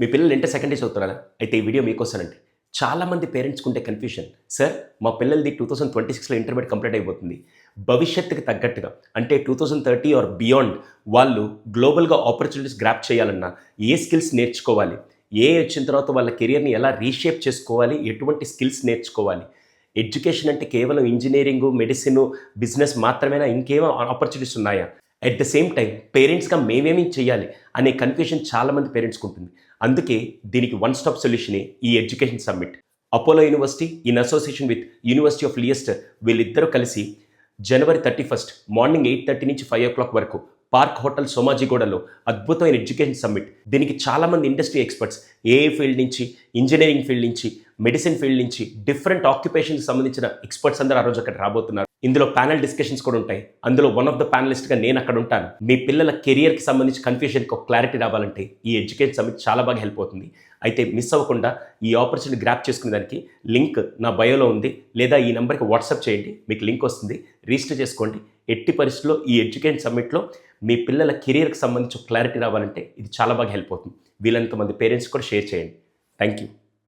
మీ పిల్లలు inter second చదువుతున్నారా? అయితే ఈ వీడియో మీకోసనండి. చాలామంది పేరెంట్స్కి ఉండే కన్ఫ్యూషన్ సార్ మా పిల్లలది టూ థౌసండ్ ట్వంటీ సిక్స్లో ఇంటర్మీడియట్ కంప్లీట్ అయిపోతుంది. భవిష్యత్తుకి తగ్గట్టుగా అంటే two thousand thirty or beyond వాళ్ళు గ్లోబల్గా ఆపర్చునిటీస్ గ్రాప్ చేయాలన్నా ఏ స్కిల్స్ నేర్చుకోవాలి? ఏ వచ్చిన తర్వాత వాళ్ళ కెరియర్ని ఎలా రీషేప్ చేసుకోవాలి? ఎటువంటి స్కిల్స్ నేర్చుకోవాలి? ఎడ్యుకేషన్ అంటే కేవలం ఇంజనీరింగ్ మెడిసిన్ బిజినెస్ మాత్రమేనా? ఇంకేమో ఆపర్చునిటీస్ ఉన్నాయా? అట్ ద సేమ్ టైం పేరెంట్స్గా మేమేమి చేయాలి? అనే కన్ఫ్యూషన్ చాలామంది పేరెంట్స్కి ఉంటుంది. అందుకే దీనికి వన్ స్టాప్ సొల్యూషనే ఈ education summit Apollo university in association with university of Leicester వీళ్ళిద్దరూ కలిసి January thirty first morning eight thirty నుంచి ఫైవ్ ఓ క్లాక్ వరకు పార్క్ హోటల్ సోమాజిగూడలో అద్భుతమైన ఎడ్యుకేషన్ సమ్మిట్ దీనికి చాలామంది ఇండస్ట్రీ ఎక్స్పర్ట్స్ ఏఏ ఫీల్డ్ నుంచి ఇంజనీరింగ్ ఫీల్డ్ నుంచి మెడిసిన్ ఫీల్డ్ నుంచి డిఫరెంట్ ఆక్యుపేషన్కి సంబంధించిన ఎక్స్పర్ట్స్ అందరూ ఆ రోజు అక్కడ రాబోతున్నారు. ఇందులో ప్యానల్ డిస్కషన్స్ కూడా ఉంటాయి. అందులో వన్ ఆఫ్ ద ప్యానలిస్ట్గా నేను అక్కడ ఉంటాను. మీ పిల్లల కెరియర్కి సంబంధించి కన్ఫ్యూజన్కి ఒక క్లారిటీ రావాలంటే ఈ ఎడ్యుకేషన్ సమ్మిట్ చాలా బాగా హెల్ప్ అవుతుంది. అయితే మిస్ అవ్వకుండా ఈ ఆపర్చునిటీ గ్రాప్ చేసుకునే దానికి లింక్ నా బయోలో ఉంది. లేదా ఈ నెంబర్కి వాట్సాప్ చేయండి. మీకు లింక్ వస్తుంది. రిజిస్టర్ చేసుకోండి. ఎట్టి పరిస్థితుల్లో ఈ ఎడ్యుకేషన్ సమ్మిట్లో మీ పిల్లల కెరియర్కి సంబంధించి క్లారిటీ రావాలంటే ఇది చాలా బాగా హెల్ప్ అవుతుంది. వీళ్ళంత మంది పేరెంట్స్ కూడా షేర్ చేయండి. Thank you